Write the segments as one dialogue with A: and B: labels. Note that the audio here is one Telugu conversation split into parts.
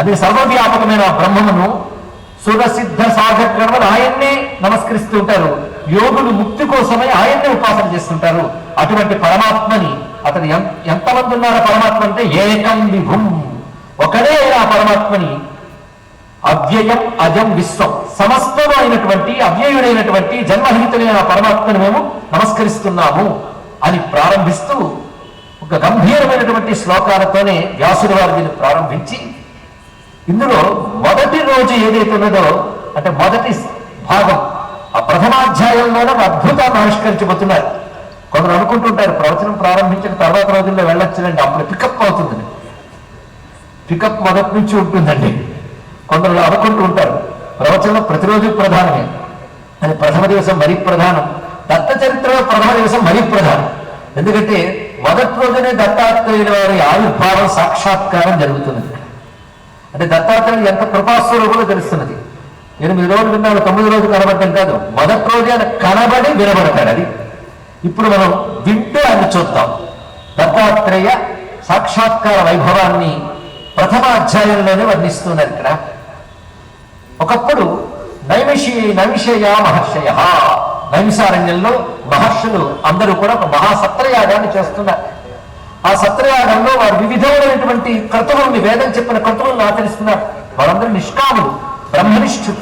A: అది సర్వవ్యాపకమైన బ్రహ్మమును సురసిద్ధ సాధకులను ఆయన్నే నమస్కరిస్తూ ఉంటారు. యోగులు ముక్తి కోసమై ఆయన్నే ఉపాసన చేస్తుంటారు. అటువంటి పరమాత్మని అతను ఎంతమంది ఉన్నారో పరమాత్మ అంటే ఏకం విభుం. ఒకడే ఆ పరమాత్మని అవ్యయం అజం విశ్వం. సమస్తము అయినటువంటి అవ్యయుడైనటువంటి జన్మహితుడైన ఆ పరమాత్మను మేము నమస్కరిస్తున్నాము అని ప్రారంభిస్తూ ఒక గంభీరమైనటువంటి శ్లోకాలతోనే వ్యాసుడు వారు దీన్ని ప్రారంభించి ఇందులో మొదటి రోజు ఏదైతే ఉన్నదో అంటే మొదటి భాగం ఆ ప్రథమాధ్యాయంలోనే అద్భుతాన్ని ఆవిష్కరించబోతున్నారు. కొందరు అనుకుంటుంటారు ప్రవచనం ప్రారంభించిన తర్వాత రోజుల్లో వెళ్ళొచ్చునండి అప్పుడు పికప్ అవుతుందని పికప్ మొదటి నుంచి ఉంటుందండి. కొందరు అనుకుంటూ ఉంటారు ప్రవచనం ప్రతిరోజు ప్రధానమే. అది ప్రథమ దివసం మరీ ప్రధానం. దత్త చరిత్రలో ప్రథమ దివసం మరీ ప్రధానం. ఎందుకంటే మొదటి రోజునే దత్తాత్రేయుల వారి ఆవిర్భావం సాక్షాత్కారం జరుగుతుంది అంటే దత్తాత్రేయుడు ఎంత కృపాస్వరూపంలో తెలుస్తున్నది. ఎనిమిది రోజులు విన్నాడు తొమ్మిది రోజులు కనబడటం కాదు. మొదటి రోజు ఆయన కనబడి వినబడతాడు అది. ఇప్పుడు మనం వింటూ ఆయన చూద్దాం. దత్తాత్రేయ సాక్షాత్కార వైభవాన్ని ప్రథమ అధ్యాయంలోనే వర్ణిస్తున్నారు ఇక్కడ. ఒకప్పుడు నైమిషి నైమిషయ మహర్షయ నైమిషారణ్యంలో మహర్షులు అందరూ కూడా ఒక మహాసత్రయాగాన్ని చేస్తున్నారు. ఆ సత్రయాగంలో వారు వివిధమైనటువంటి కర్తవుల్ని వేదం చెప్పిన కర్తవులను ఆచరిస్తున్నారు. వారందరూ నిష్కాములు బ్రహ్మనిష్ఠులు.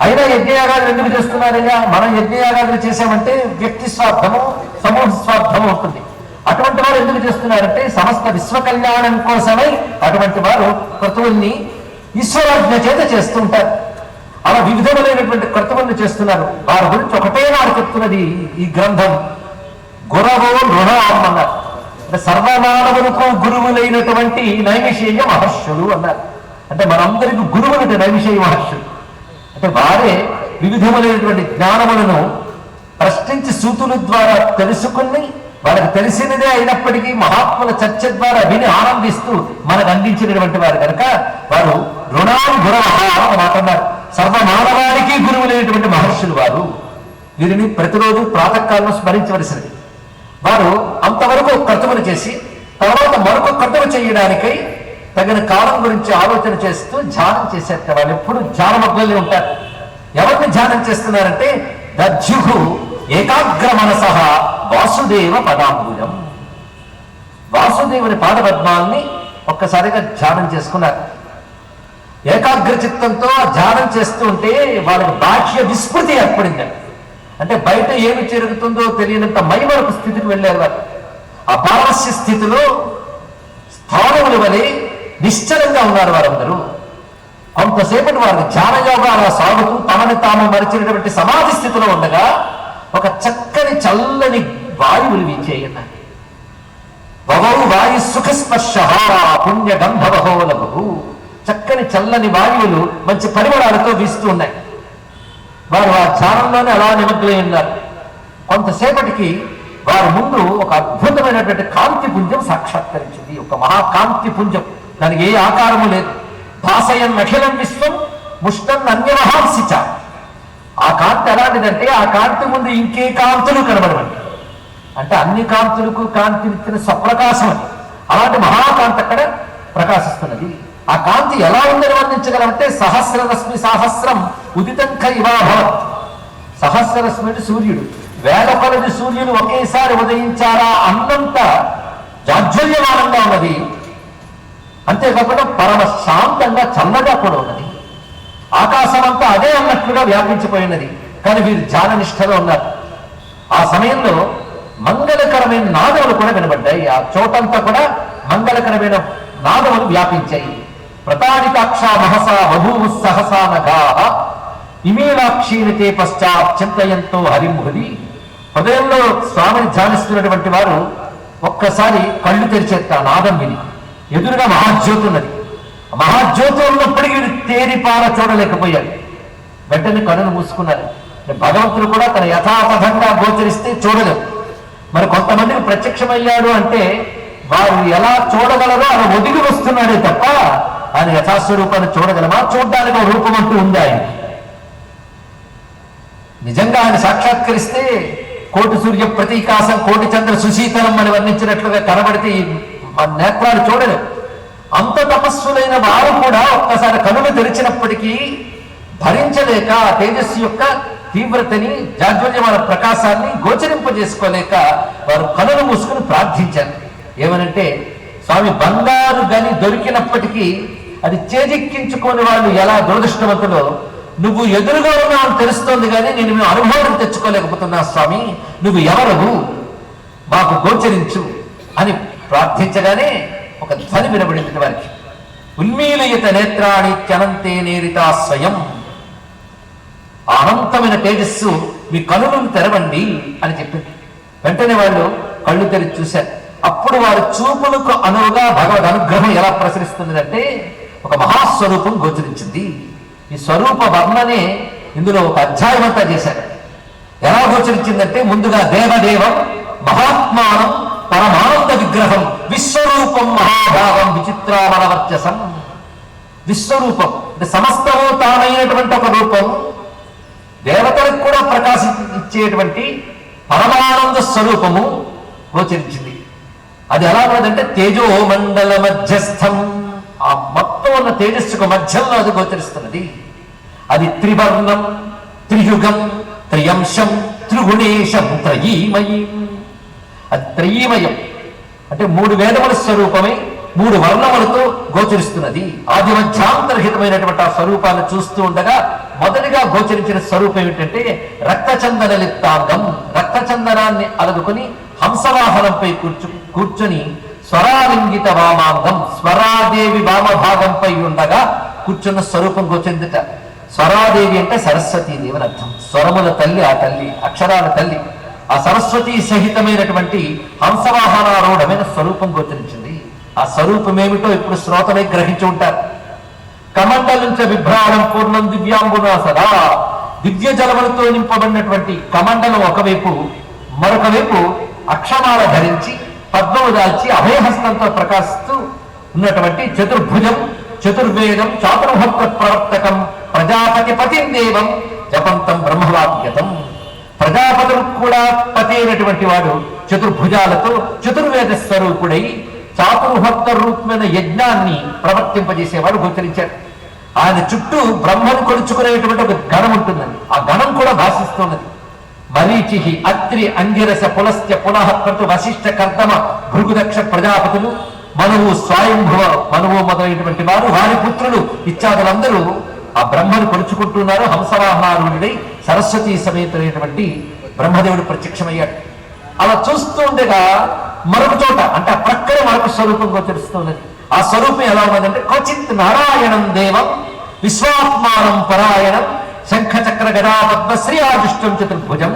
A: అయినా యజ్ఞయాగాలు ఎందుకు చేస్తున్నారయ్యా? మనం యజ్ఞయాగాలు చేసామంటే వ్యక్తి స్వార్థము సమూహ స్వార్థము ఉంటుంది. అటువంటి వారు ఎందుకు చేస్తున్నారంటే సమస్త విశ్వ కళ్యాణం కోసమై అటువంటి వారు క్రతువుల్ని ఈశ్వరాజ్ఞ చేత చేస్తుంటారు అలా వివిధములైనటువంటి క్రతువుల్ని చేస్తున్నారు. వారి గురించి ఒకటే వారు చెప్తున్నది ఈ గ్రంథం. గురవో రుణం అన్నారు. సర్వమానవులకు గురువులైనటువంటి నైమిషేయ మహర్షులు అన్నారు. అంటే మనందరికి గురువులు నైమిషేయ మహర్షులు. అంటే వారే వివిధములైనటువంటి జ్ఞానములను ప్రశ్నించి సూతుల ద్వారా తెలుసుకుని వాళ్ళకి తెలిసినదే అయినప్పటికీ మహాత్ముల చర్చ ద్వారా విని ఆనందిస్తూ మనకు అందించినటువంటి వారు కనుక వారు రుణాలు గురవ మాట్లాడారు సర్వమానవానికి గురువులైనటువంటి మహర్షులు వారు. వీరిని ప్రతిరోజు ప్రాతకాలంలో స్మరించవలసినది. వారు అంతవరకు క్రతువులు చేసి తర్వాత మరొక క్రతువు చేయడానికై తగిన కాలం గురించి ఆలోచన చేస్తూ ధ్యానం చేసేట వాళ్ళు ఎప్పుడు ధ్యానమగ్నులే ఉంటారు. ఎవరిని ధ్యానం చేస్తున్నారంటే దజ్జుహు ఏకాగ్ర మనస వాసుదేవ పదాంబుజం వాసుదేవుని పాదపద్మాల్ని ఒక్కసారిగా ధ్యానం చేసుకున్నారు. ఏకాగ్ర చిత్తంతో ధ్యానం చేస్తూ ఉంటే వాళ్ళకి బాహ్య విస్మృతి ఏర్పడింది. అంటే బయట ఏమి జరుగుతుందో తెలియనంత మైమరపు స్థితికి వెళ్ళారు వారు. ఆ పారస్య స్థితిలో స్థానముల వలె నిశ్చలంగా ఉన్నారు వారందరూ. కొంతసేపటి వారికి ధ్యాన అలా సాగుతూ తమని తాము మరిచినటువంటి సమాధి స్థితిలో ఉండగా ఒక చక్కని చల్లని వాయువులు వీచేయన్నారు భవౌ వాయు సుఖస్పర్శ పుణ్య గంధవహోలభు చక్కని చల్లని వాయువులు మంచి పరిమళాలతో వీస్తూ ఉన్నాయి. వారు ఆ ధ్యానంలోనే అలా నిమగ్నమై ఉన్నారు. కొంతసేపటికి వారి ముందు ఒక అద్భుతమైనటువంటి కాంతి పుంజం సాక్షాత్కరించింది. ఒక మహాకాంతి పుంజం దానికి ఏ ఆకారము లేదు. భాసయన్ అఖిలం విశ్వం ముష్టం అన్యమహాంసిచ. ఆ కాంతి ఎలాంటిదంటే ఆ కాంతి ముందు ఇంకే కాంతులు కనబడవండి. అంటే అన్ని కాంతులకు కాంతినిచ్చిన స్వప్రకాశం అని అలాంటి మహాకాంతి అక్కడ ప్రకాశిస్తున్నది. ఆ కాంతి ఎలా ఉందని వర్ణించగలమంటే సహస్ర రశ్మి సహస్రం. ఉదితం కైవాభవత్ సహస్రరశ్మి సూర్యుడు వేల కొలది సూర్యుడు ఒకేసారి ఉదయించారా అన్నంత జాజ్వల్యమానంగా ఉన్నది. అంతేకాకుండా పరమ శాంతంగా చల్లగా కూడా ఉన్నది. ఆకాశం అంతా అదే అన్నట్లుగా వ్యాపించిపోయినది. కానీ వీరు ధ్యాన నిష్ఠలో ఉన్నారు. ఆ సమయంలో మంగళకరమైన నాదములు కూడా వినబడ్డాయి. ఆ చోటంతా కూడా మంగళకరమైన నాదములు వ్యాపించాయి. ప్రతాడితాక్ష మహసా బభూవు సహసా నగాహ ఇమేలాక్షీనితే పశ్చాత్ చింతయంతో హరిముహుది హృదయంలో స్వామిని ధ్యానిస్తున్నటువంటి వారు ఒక్కసారి కళ్ళు తెరిచేస్తారు నాదం విని ఎదురుగా మహాజ్యోతి ఉన్నది. మహాజ్యోతి ఉన్నప్పటికీ వీరు తేరిపార చూడలేకపోయారు. వెంటనే కన్నులు మూసుకున్నారు. భగవంతుడు కూడా తన యథాతథంగా గోచరిస్తే చూడలేవు మరి కొంతమందికి ప్రత్యక్షమయ్యాడు అంటే వారు ఎలా చూడగలరో అలా ఒదిగి వస్తున్నాడే తప్ప ఆయన యథాస్వరూపాన్ని చూడగలమా? చూడడానికి రూపం అంటూ ఉంది ఆయన. నిజంగా ఆయన సాక్షాత్కరిస్తే కోటి సూర్య ప్రతీకాసం కోటి చంద్ర సుశీతలం అని వర్ణించినట్లుగా కనబడితే నేత్రాలు చూడలేవు అంత తపస్సులైన వారు కూడా ఒక్కసారి కనులు తెరిచినప్పటికీ భరించలేక ఆ తేజస్సు యొక్క తీవ్రతని జాజ్వల్యమైన ప్రకాశాన్ని గోచరింపజేసుకోలేక వారు కనులు మూసుకుని ప్రార్థించారు. ఏమనంటే స్వామి బంగారు గని దొరికినప్పటికీ అది చేజిక్కించుకొని వాళ్ళు ఎలా దురదృష్టవంతులో నువ్వు ఎదురుగా ఉన్నావు తెలుస్తోంది కానీ నేను మేము అనుభవం తెచ్చుకోలేకపోతున్నా స్వామి. నువ్వు ఎవరవు? మాకు గోచరించు అని ప్రార్థించగానే ఒక ధ్వని వినబడింది వారికి. ఉన్మీలయత నేత్రాణి త్యనంతే నేరితా స్వయం. అనంతమైన తేజస్సు మీ కనులను తెరవండి అని చెప్పింది. వెంటనే వాళ్ళు కళ్ళు తెరిచి చూశారు. అప్పుడు వారి చూపులకు అనువుగా భగవద్ అనుగ్రహం ఎలా ప్రసరిస్తున్నదంటే ఒక మహాస్వరూపం గోచరించింది. ఈ స్వరూప వర్ణనే ఇందులో ఒక అధ్యాయం అంతా చేశారు. ఎలా గోచరించిందంటే ముందుగా దేవదేవం మహాత్మానం పరమానంద విగ్రహం విశ్వరూపం మహాభావం విచిత్రామలవర్చసం విశ్వరూపం అంటే సమస్తము తానైనటువంటి ఒక రూపం. దేవతలకు కూడా ప్రకాశం ఇచ్చేటువంటి పరమానంద స్వరూపము గోచరించింది. అది ఎలా ఉన్నదంటే తేజో మండల మధ్యస్థం. ఆ మొత్తం ఉన్న తేజస్సుకు మధ్యంలో అది గోచరిస్తున్నది. అది త్రివర్ణం త్రియుగం త్రియంశం త్రిగుణేశం త్రయీమయం అది త్రయీమయం. అంటే మూడు వేదముల స్వరూపమై మూడు వర్ణములతో గోచరిస్తున్నది. ఆది మధ్యాంతరహితమైనటువంటి ఆ స్వరూపాన్ని చూస్తూ ఉండగా మొదటిగా గోచరించిన స్వరూపం ఏమిటంటే రక్తచందన లిప్తాంగం రక్తచందనాన్ని అలుగుకొని హంసవాహనంపై కూర్చు కూర్చొని స్వరాలింగిత వామాంగం స్వరాదేవి వామభాగంపై ఉండగా కూర్చున్న స్వరూపం గోచరిందట. స్వరాదేవి అంటే సరస్వతీదేవి అని అర్థం. స్వరముల తల్లి ఆ తల్లి అక్షరాల తల్లి. ఆ సరస్వతి సహితమైనటువంటి హంసవాహనారూఢమైన స్వరూపం గోచరించింది. ఆ స్వరూపం ఏమిటో ఇప్పుడు శ్రోతలే గ్రహించి ఉంటారు. కమండలించ విభ్రాళం పూర్ణం దివ్యాంగునా సదా. దివ్య జలములతో నింపబడినటువంటి కమండలం ఒకవైపు మరొక వైపు అక్షమాల ధరించి పద్మము దాల్చి అభయహస్తంతో ప్రకాశిస్తూ ఉన్నటువంటి చతుర్భుజం చతుర్వేదం చాతుర్భక్త ప్రవర్తకం ప్రజాపతి పతిం దేవం జపంతం బ్రహ్మవాప్యతం ప్రజాపతులకు కూడా పతి అయినటువంటి వాడు చతుర్భుజాలతో చతుర్వేద స్వరూపుడై చాతుర్భక్త రూపమైన యజ్ఞాన్ని ప్రవర్తింపజేసేవాడు గోచరించాడు. ఆయన చుట్టూ బ్రహ్మను కొలుచుకునేటువంటి ఒక గణం ఉంటుందండి. ఆ గణం కూడా భాషిస్తున్నది మరీచిహి అత్రి అంగిరస పులస్య పునః క్రతు వశిష్ఠ కర్దమ భృగుదక్ష ప్రజాపతులు మనువు స్వయంభవ మనువు మొదలైనటువంటి వారు వారి పుత్రులు ఇత్యాదులందరూ ఆ బ్రహ్మను కొలుచుకుంటున్నారు హంసవాహనారుడై సరస్వతి సమేతమైనటువంటి బ్రహ్మదేవుడు ప్రత్యక్షమయ్యాడు. అలా చూస్తూ ఉండగా మరొక చోట అంటే ఆ మరొక స్వరూపం గోచరిస్తున్నది ఆ స్వరూపం ఎలా ఉన్నదంటే క్వచిత్ నారాయణం దేవం విశ్వాత్మానం పరాయణం శంఖచక్ర గదా పద్మశ్రీ ఆదిష్టం చతుర్భుజం.